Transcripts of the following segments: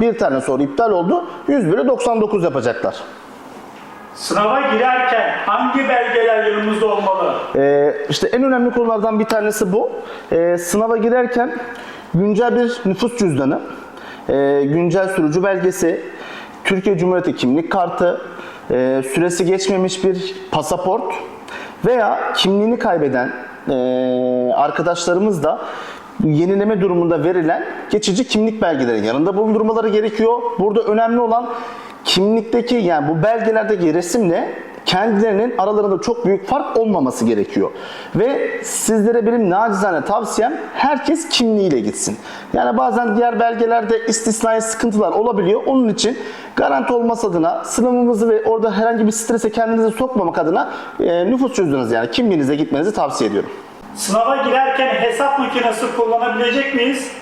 bir tane soru iptal oldu. 100 bölü 99 yapacaklar. Sınava girerken hangi belgeler yanımızda olmalı? Ee, işte en önemli konulardan bir tanesi bu. Ee, sınava girerken güncel bir nüfus cüzdanı, e, güncel sürücü belgesi, Türkiye Cumhuriyeti kimlik kartı, e, süresi geçmemiş bir pasaport veya kimliğini kaybeden e, arkadaşlarımız da yenileme durumunda verilen geçici kimlik belgeleri yanında bulundurmaları gerekiyor. Burada önemli olan kimlikteki yani bu belgelerdeki resimle kendilerinin aralarında çok büyük fark olmaması gerekiyor. Ve sizlere benim nacizane tavsiyem herkes kimliğiyle gitsin. Yani bazen diğer belgelerde istisnai sıkıntılar olabiliyor. Onun için garanti olması adına sınavımızı ve orada herhangi bir strese kendinizi sokmamak adına e, nüfus cüzdanınız yani kimliğinize gitmenizi tavsiye ediyorum. Sınava girerken hesap makinesi kullanabilecek miyiz?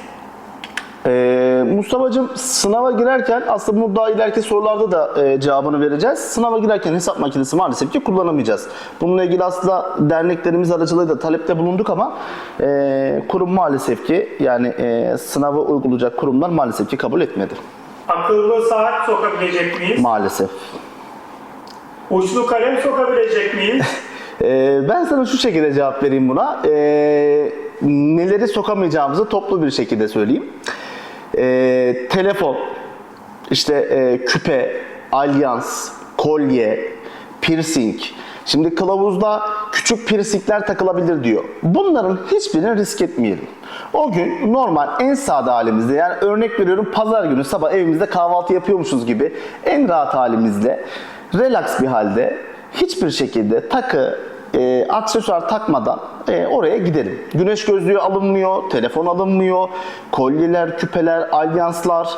Ee, Mustafa'cığım sınava girerken aslında bunu daha ileriki sorularda da e, cevabını vereceğiz. Sınava girerken hesap makinesi maalesef ki kullanamayacağız. Bununla ilgili aslında derneklerimiz aracılığıyla talepte bulunduk ama e, kurum maalesef ki yani e, sınava uygulayacak kurumlar maalesef ki kabul etmedi. Akıllı saat sokabilecek miyiz? Maalesef. Uçlu kalem sokabilecek miyiz? Ee, ben sana şu şekilde cevap vereyim buna. Ee, neleri sokamayacağımızı toplu bir şekilde söyleyeyim. Ee, telefon, işte e, küpe, alyans, kolye, piercing. Şimdi kılavuzda küçük piercingler takılabilir diyor. Bunların hiçbirini risk etmeyelim. O gün normal en sade halimizde yani örnek veriyorum pazar günü sabah evimizde kahvaltı yapıyormuşuz gibi en rahat halimizde relax bir halde hiçbir şekilde takı, e, aksesuar takmadan e, oraya gidelim. Güneş gözlüğü alınmıyor, telefon alınmıyor, kolyeler, küpeler, alyanslar,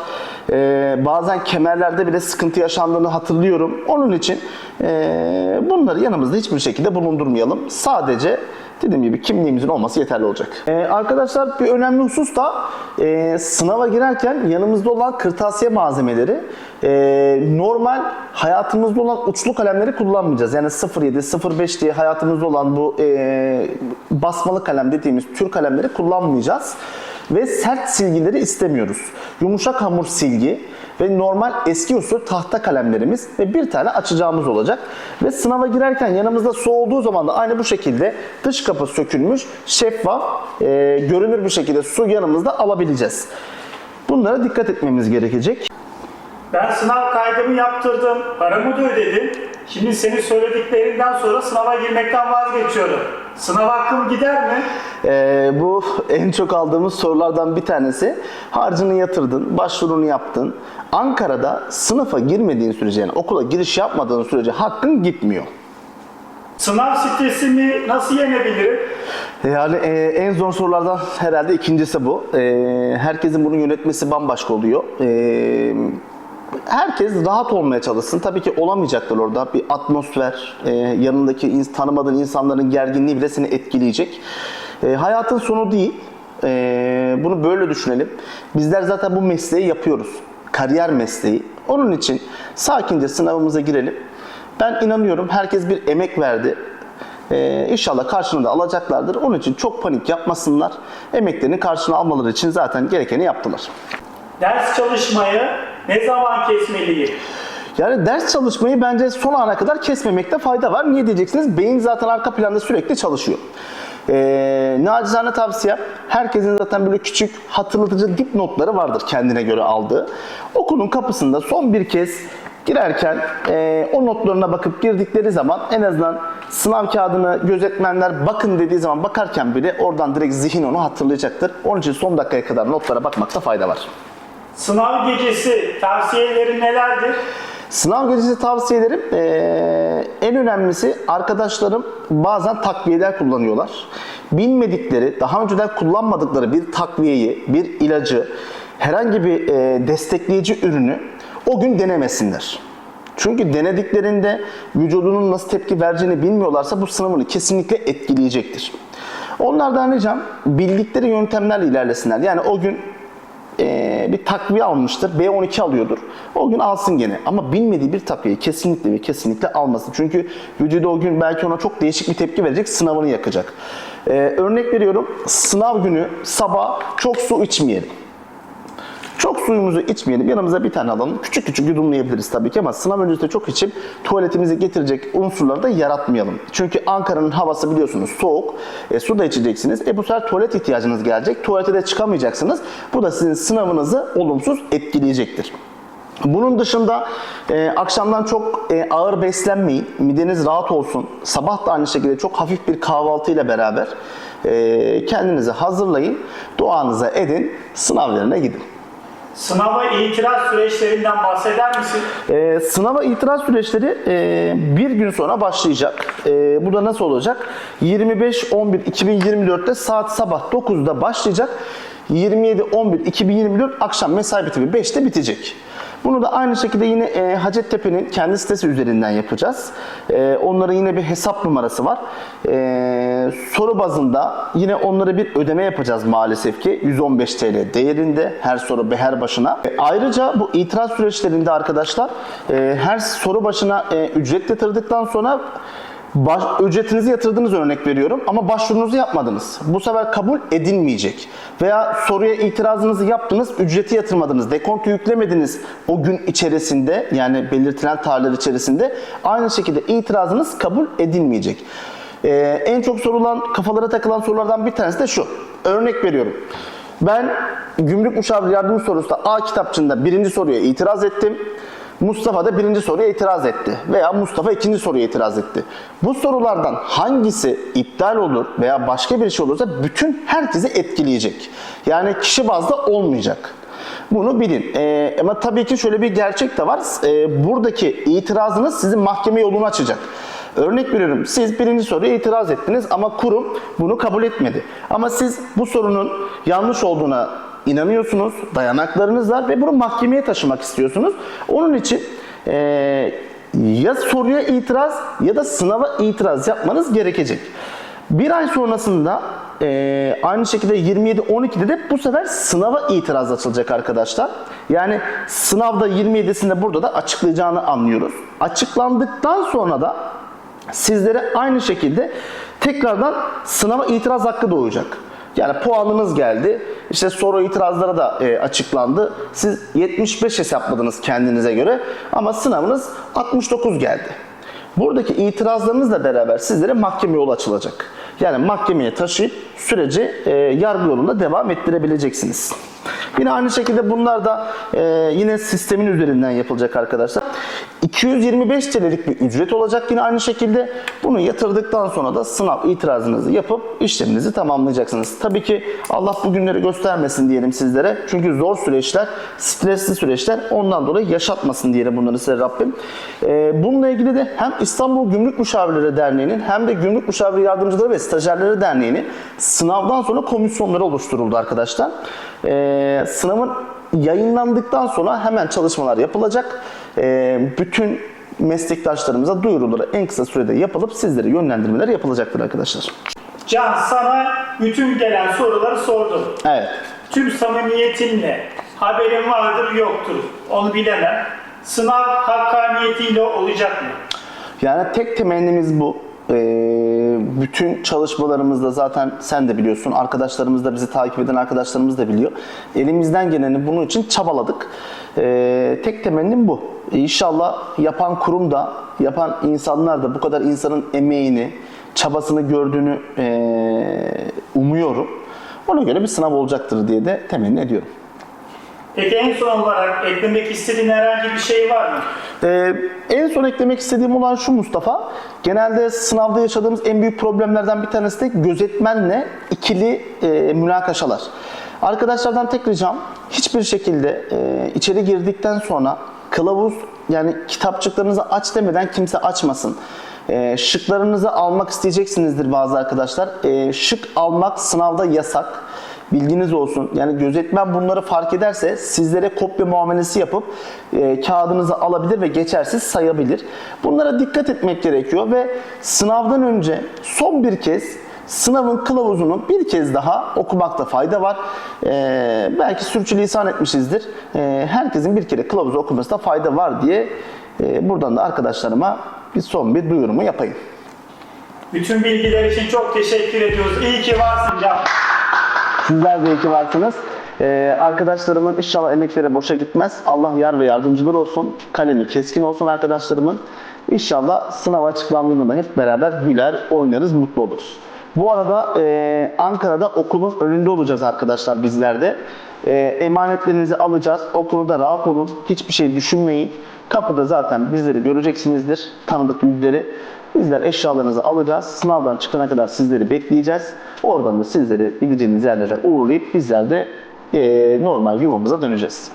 e, bazen kemerlerde bile sıkıntı yaşandığını hatırlıyorum. Onun için e, bunları yanımızda hiçbir şekilde bulundurmayalım. Sadece dediğim gibi kimliğimizin olması yeterli olacak. Ee, arkadaşlar bir önemli husus da e, sınava girerken yanımızda olan kırtasiye malzemeleri e, normal hayatımızda olan uçlu kalemleri kullanmayacağız. Yani 07, 05 diye hayatımızda olan bu e, basmalı kalem dediğimiz tür kalemleri kullanmayacağız. Ve sert silgileri istemiyoruz. Yumuşak hamur silgi ve normal eski usul tahta kalemlerimiz ve bir tane açacağımız olacak. Ve sınava girerken yanımızda su olduğu zaman da aynı bu şekilde dış kapı sökülmüş, şeffaf, e, görünür bir şekilde su yanımızda alabileceğiz. Bunlara dikkat etmemiz gerekecek. Ben sınav kaydımı yaptırdım, paramı da ödedim. Şimdi senin söylediklerinden sonra sınava girmekten vazgeçiyorum. Sınav hakkım gider mi? Ee, bu en çok aldığımız sorulardan bir tanesi. Harcını yatırdın, başvurunu yaptın. Ankara'da sınıfa girmediğin sürece yani okula giriş yapmadığın sürece hakkın gitmiyor. Sınav stresimi nasıl yenebilirim? Yani e, en zor sorulardan herhalde ikincisi bu. E, herkesin bunu yönetmesi bambaşka oluyor. E, herkes rahat olmaya çalışsın. Tabii ki olamayacaktır orada. Bir atmosfer, e, yanındaki ins- tanımadığın insanların gerginliği bile seni etkileyecek. E, hayatın sonu değil. E, bunu böyle düşünelim. Bizler zaten bu mesleği yapıyoruz. Kariyer mesleği. Onun için sakince sınavımıza girelim. Ben inanıyorum herkes bir emek verdi. Ee, inşallah karşılığını da alacaklardır. Onun için çok panik yapmasınlar. Emeklerini karşılığını almaları için zaten gerekeni yaptılar. Ders çalışmayı ne zaman kesmeliyim? Yani ders çalışmayı bence son ana kadar kesmemekte fayda var. Niye diyeceksiniz? Beyin zaten arka planda sürekli çalışıyor. Ee, nacizane tavsiyem herkesin zaten böyle küçük hatırlatıcı dipnotları vardır kendine göre aldığı. Okulun kapısında son bir kez girerken e, o notlarına bakıp girdikleri zaman en azından sınav kağıdını gözetmenler bakın dediği zaman bakarken bile oradan direkt zihin onu hatırlayacaktır. Onun için son dakikaya kadar notlara bakmakta fayda var. Sınav gecesi tavsiyelerin nelerdir? Sınav gecesi tavsiyelerim eee, en önemlisi arkadaşlarım bazen takviyeler kullanıyorlar. Bilmedikleri, daha önceden kullanmadıkları bir takviyeyi, bir ilacı, herhangi bir eee, destekleyici ürünü o gün denemesinler. Çünkü denediklerinde vücudunun nasıl tepki vereceğini bilmiyorlarsa bu sınavını kesinlikle etkileyecektir. Onlardan ricam bildikleri yöntemlerle ilerlesinler. Yani o gün ee, bir takviye almıştır. B12 alıyordur. O gün alsın gene. Ama bilmediği bir takviyeyi kesinlikle ve kesinlikle almasın. Çünkü vücudu o gün belki ona çok değişik bir tepki verecek. Sınavını yakacak. Ee, örnek veriyorum. Sınav günü sabah çok su içmeyelim. Çok suyumuzu içmeyelim. Yanımıza bir tane alalım. Küçük küçük yudumlayabiliriz tabii ki ama sınav öncesinde çok içip tuvaletimizi getirecek unsurları da yaratmayalım. Çünkü Ankara'nın havası biliyorsunuz soğuk. E, su da içeceksiniz. E bu sefer tuvalet ihtiyacınız gelecek. Tuvalete de çıkamayacaksınız. Bu da sizin sınavınızı olumsuz etkileyecektir. Bunun dışında e, akşamdan çok e, ağır beslenmeyin. Mideniz rahat olsun. Sabah da aynı şekilde çok hafif bir kahvaltıyla beraber e, kendinizi hazırlayın. Duanıza edin. Sınav yerine gidin. Sınava itiraz süreçlerinden bahseder misin? E, sınava itiraz süreçleri e, bir gün sonra başlayacak. E, bu da nasıl olacak? 25-11-2024'te saat sabah 9'da başlayacak. 27-11-2024 akşam mesai bitimi 5'te bitecek. Bunu da aynı şekilde yine e, Hacettepe'nin kendi sitesi üzerinden yapacağız. E, onlara yine bir hesap numarası var. E, soru bazında yine onlara bir ödeme yapacağız maalesef ki 115 TL değerinde her soru her başına. E, ayrıca bu itiraz süreçlerinde arkadaşlar e, her soru başına e, ücret yatırdıktan sonra Baş, ücretinizi yatırdınız örnek veriyorum ama başvurunuzu yapmadınız. Bu sefer kabul edilmeyecek. Veya soruya itirazınızı yaptınız, ücreti yatırmadınız, dekontu yüklemediniz o gün içerisinde yani belirtilen tarihler içerisinde aynı şekilde itirazınız kabul edilmeyecek. Ee, en çok sorulan, kafalara takılan sorulardan bir tanesi de şu. Örnek veriyorum. Ben gümrük müşavir yardımcı sorusunda A kitapçığında birinci soruya itiraz ettim. Mustafa da birinci soruya itiraz etti veya Mustafa ikinci soruya itiraz etti. Bu sorulardan hangisi iptal olur veya başka bir şey olursa bütün herkesi etkileyecek. Yani kişi bazda olmayacak. Bunu bilin. Ee, ama tabii ki şöyle bir gerçek de var. Ee, buradaki itirazınız sizin mahkeme yolunu açacak. Örnek veriyorum siz birinci soruya itiraz ettiniz ama kurum bunu kabul etmedi. Ama siz bu sorunun yanlış olduğuna inanıyorsunuz, dayanaklarınız var ve bunu mahkemeye taşımak istiyorsunuz. Onun için eee, ya soruya itiraz ya da sınava itiraz yapmanız gerekecek. Bir ay sonrasında eee, aynı şekilde 27-12'de de bu sefer sınava itiraz açılacak arkadaşlar. Yani sınavda 27'sinde burada da açıklayacağını anlıyoruz. Açıklandıktan sonra da sizlere aynı şekilde tekrardan sınava itiraz hakkı doğacak. Yani puanınız geldi. İşte soru itirazları da e, açıklandı. Siz 75 hesapladınız kendinize göre ama sınavınız 69 geldi. Buradaki itirazlarınızla beraber sizlere mahkeme yolu açılacak. Yani mahkemeye taşıyıp süreci e, yargı yolunda devam ettirebileceksiniz. Yine aynı şekilde bunlar da e, yine sistemin üzerinden yapılacak arkadaşlar. 225 TL'lik bir ücret olacak yine aynı şekilde. Bunu yatırdıktan sonra da sınav itirazınızı yapıp işleminizi tamamlayacaksınız. Tabii ki Allah bu günleri göstermesin diyelim sizlere. Çünkü zor süreçler, stresli süreçler ondan dolayı yaşatmasın diyelim bunları size Rabbim. E, bununla ilgili de hem İstanbul Gümrük Müşavirleri Derneği'nin hem de Gümrük Müşavir Yardımcıları ve Stajyerleri Derneği'nin sınavdan sonra komisyonları oluşturuldu arkadaşlar. E, sınavın yayınlandıktan sonra hemen çalışmalar yapılacak. E, bütün meslektaşlarımıza duyuruları en kısa sürede yapılıp sizlere yönlendirmeler yapılacaktır arkadaşlar. Can sana bütün gelen soruları sordum. Evet. Tüm samimiyetinle haberin vardır yoktur. Onu bilemem. Sınav hakkaniyetiyle olacak mı? Yani tek temennimiz bu. Ee, bütün çalışmalarımızda zaten sen de biliyorsun, arkadaşlarımız da bizi takip eden arkadaşlarımız da biliyor. Elimizden geleni bunun için çabaladık. Ee, tek temennim bu. İnşallah yapan kurum da, yapan insanlar da bu kadar insanın emeğini, çabasını gördüğünü ee, umuyorum. Ona göre bir sınav olacaktır diye de temenni ediyorum. Peki en son olarak eklemek istediğin herhangi bir şey var mı? Ee, en son eklemek istediğim olan şu Mustafa. Genelde sınavda yaşadığımız en büyük problemlerden bir tanesi de gözetmenle ikili e, münakaşalar. Arkadaşlardan tek ricam hiçbir şekilde e, içeri girdikten sonra kılavuz yani kitapçıklarınızı aç demeden kimse açmasın. E, şıklarınızı almak isteyeceksinizdir bazı arkadaşlar. E, şık almak sınavda yasak. Bilginiz olsun. Yani gözetmen bunları fark ederse sizlere kopya muamelesi yapıp e, kağıdınızı alabilir ve geçersiz sayabilir. Bunlara dikkat etmek gerekiyor ve sınavdan önce son bir kez sınavın kılavuzunu bir kez daha okumakta fayda var. E, belki sürçülisan etmişizdir. E, herkesin bir kere kılavuzu okumasında fayda var diye e, buradan da arkadaşlarıma bir son bir duyurumu yapayım. Bütün bilgiler için çok teşekkür ediyoruz. İyi ki varsın Can. Sizler de iyi ki varsınız. Ee, arkadaşlarımın inşallah emekleri boşa gitmez. Allah yar ve yardımcıları olsun. Kalemi keskin olsun arkadaşlarımın. İnşallah sınav açıklandığında da hep beraber güler, oynarız, mutlu oluruz. Bu arada e, Ankara'da okulun önünde olacağız arkadaşlar bizler de. E, emanetlerinizi alacağız. Okulda rahat olun. Hiçbir şey düşünmeyin. Kapıda zaten bizleri göreceksinizdir. Tanıdık yüzleri. Bizler eşyalarınızı alacağız. Sınavdan çıkana kadar sizleri bekleyeceğiz. Oradan da sizleri gideceğiniz yerlere uğurlayıp bizler de e, normal yuvamıza döneceğiz.